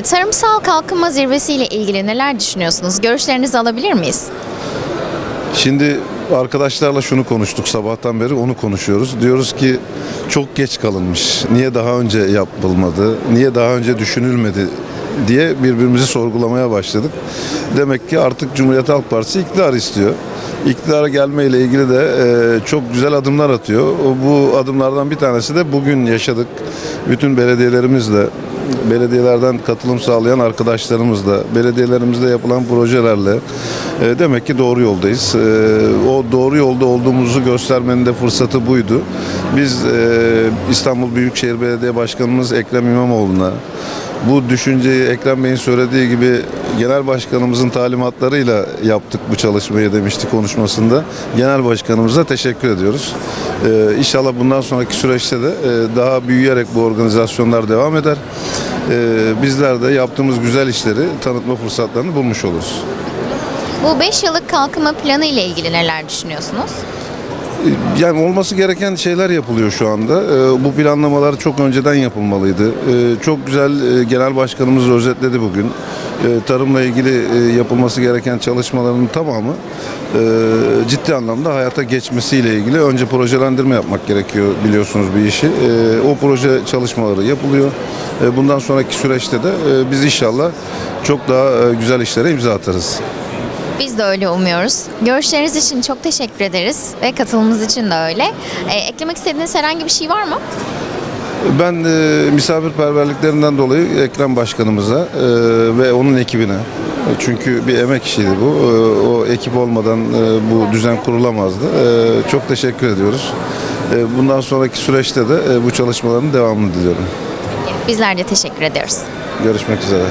Tarımsal kalkınma zirvesi ile ilgili neler düşünüyorsunuz? Görüşlerinizi alabilir miyiz? Şimdi arkadaşlarla şunu konuştuk sabahtan beri onu konuşuyoruz. Diyoruz ki çok geç kalınmış. Niye daha önce yapılmadı? Niye daha önce düşünülmedi diye birbirimizi sorgulamaya başladık. Demek ki artık Cumhuriyet Halk Partisi iktidar istiyor. İktidara gelmeyle ilgili de e, çok güzel adımlar atıyor. Bu adımlardan bir tanesi de bugün yaşadık. Bütün belediyelerimizle, belediyelerden katılım sağlayan arkadaşlarımızla, belediyelerimizde yapılan projelerle e, demek ki doğru yoldayız. E, o doğru yolda olduğumuzu göstermenin de fırsatı buydu. Biz e, İstanbul Büyükşehir Belediye Başkanımız Ekrem İmamoğlu'na bu düşünceyi Ekrem Bey'in söylediği gibi genel başkanımızın talimatlarıyla yaptık bu çalışmayı demişti konuşmasında. Genel başkanımıza teşekkür ediyoruz. Ee, inşallah bundan sonraki süreçte de e, daha büyüyerek bu organizasyonlar devam eder. Ee, bizler de yaptığımız güzel işleri tanıtma fırsatlarını bulmuş oluruz. Bu 5 yıllık kalkınma planı ile ilgili neler düşünüyorsunuz? Yani olması gereken şeyler yapılıyor şu anda. Ee, Bu planlamalar çok önceden yapılmalıydı. Ee, Çok güzel e, genel başkanımız özetledi bugün. Ee, Tarımla ilgili e, yapılması gereken çalışmaların tamamı e, ciddi anlamda hayata geçmesiyle ilgili önce projelendirme yapmak gerekiyor biliyorsunuz bir işi. O proje çalışmaları yapılıyor. Bundan sonraki süreçte de e, biz inşallah çok daha e, güzel işlere imza atarız. Biz de öyle umuyoruz. Görüşleriniz için çok teşekkür ederiz ve katılımınız için de öyle. Eklemek istediğiniz herhangi bir şey var mı? Ben e, misafirperverliklerinden dolayı Ekrem Başkanımıza e, ve onun ekibine e, çünkü bir emek işiydi bu. E, o ekip olmadan e, bu düzen kurulamazdı. E, çok teşekkür ediyoruz. E, bundan sonraki süreçte de e, bu çalışmaların devamını diliyorum. Bizler de teşekkür ediyoruz. Görüşmek üzere.